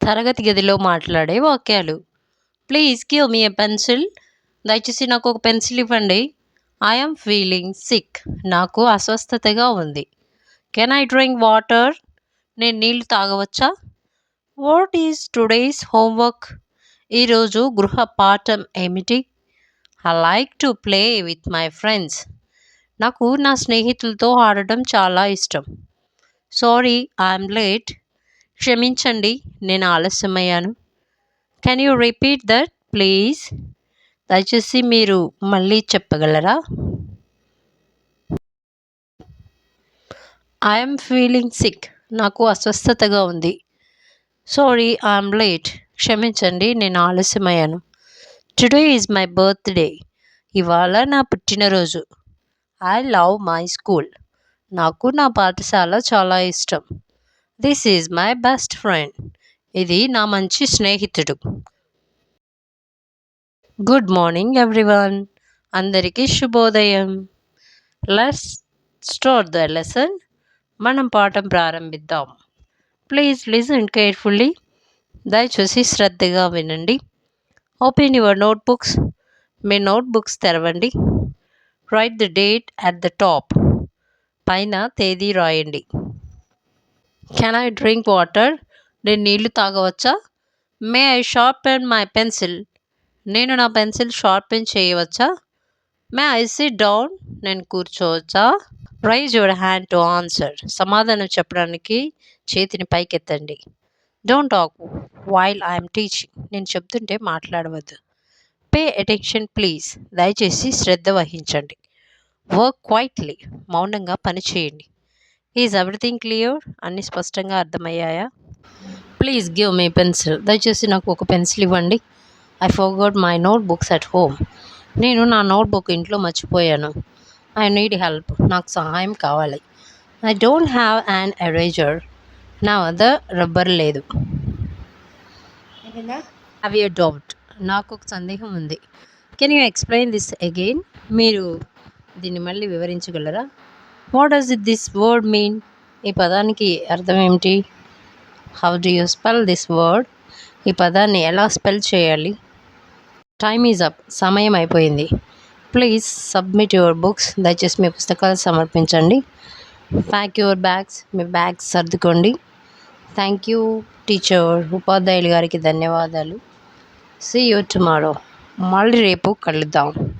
తరగతి గదిలో మాట్లాడే వాక్యాలు. Please give me a pencil దయచేసి నాకు ఒక పెన్సిల్ ఇవ్వండి. ఐఎమ్ ఫీలింగ్ సిక్ నాకు అస్వస్థతగా ఉంది. కెన్ ఐ డ్రింక్ వాటర్ నేను నీళ్ళు తాగవచ్చా? వాట్ ఈజ్ టుడేస్ హోంవర్క్ ఈరోజు గృహ పాఠం ఏమిటి? I like to play with my friends నాకు నా స్నేహితులతో ఆడటం చాలా ఇష్టం. సారీ ఐఎమ్ లేట్ క్షమించండి నేను ఆలస్యమయ్యాను. Can you repeat that please దయచేసి మీరు మళ్ళీ చెప్పగలరా? ఐఎమ్ ఫీలింగ్ సిక్ నాకు అస్వస్థతగా ఉంది. సారీ ఐఎమ్ లేట్ క్షమించండి నేను ఆలస్యమయ్యాను. టుడే ఈజ్ మై బర్త్డే ఇవాళ నా పుట్టినరోజు. ఐ లవ్ మై స్కూల్ నాకు నా పాఠశాల చాలా ఇష్టం. This is my best friend ఇది నా మంచి స్నేహితుడు. గుడ్ మార్నింగ్ ఎవ్రీవన్ అందరికీ శుభోదయం. లెస్ స్టోర్ ద లెసన్ మనం పాఠం ప్రారంభిద్దాం. ప్లీజ్ లిజన్ కేర్ఫుల్లీ దయచేసి శ్రద్ధగా వినండి. ఓపెన్ యువర్ నోట్బుక్స్ మీ నోట్బుక్స్ తెరవండి. Write the date at the top పైన తేదీ రాయండి. కెన్ ఐ డ్రింక్ వాటర్ నేను నీళ్ళు తాగవచ్చా? May I sharpen my pencil నేను నా పెన్సిల్ షార్పెన్ చేయవచ్చా? మే ఐ సిట్ డౌన్ నేను కూర్చోవచ్చా? Raise your hand to answer సమాధానం చెప్పడానికి చేతిని పైకెత్తండి. Don't talk while I'm teaching నేను చెప్తుంటే మాట్లాడవద్దు. పే అటెన్షన్ ప్లీజ్ దయచేసి శ్రద్ధ వహించండి. వర్క్ క్వైట్లీ మౌనంగా పనిచేయండి. ఈజ్ ఎవ్రీథింగ్ క్లియర్ అన్నీ స్పష్టంగా అర్థమయ్యాయా? ప్లీజ్ గివ్ మీ పెన్సిల్ దయచేసి నాకు ఒక పెన్సిల్ ఇవ్వండి. I forgot my notebooks at home నేను నా నోట్బుక్ ఇంట్లో మర్చిపోయాను. ఐ నీడ్ హెల్ప్ నాకు సహాయం కావాలి. I don't have an eraser నా వద్ద రబ్బర్ లేదు. హ్యావ్ యూ డౌట్ నాకు ఒక సందేహం ఉంది. Can you explain this again మీరు దీన్ని మళ్ళీ వివరించగలరా? What does it this word mean ఈ పదానికి అర్థం ఏమిటి? How do you spell this word ఈ పదాన్ని ఎలా స్పెల్ చేయాలి? టైమ్ ఈజ్ అప్ సమయం అయిపోయింది. ప్లీజ్ సబ్మిట్ యువర్ బుక్స్ దయచేసి మీ పుస్తకాలు సమర్పించండి. ప్యాక్ యువర్ బ్యాగ్స్ మీ బ్యాగ్స్ సర్దుకోండి. థ్యాంక్ యూ టీచర్ ఉపాధ్యాయులు గారికి ధన్యవాదాలు. సీ యూ టుమారో మళ్ళీ రేపు కలుద్దాం.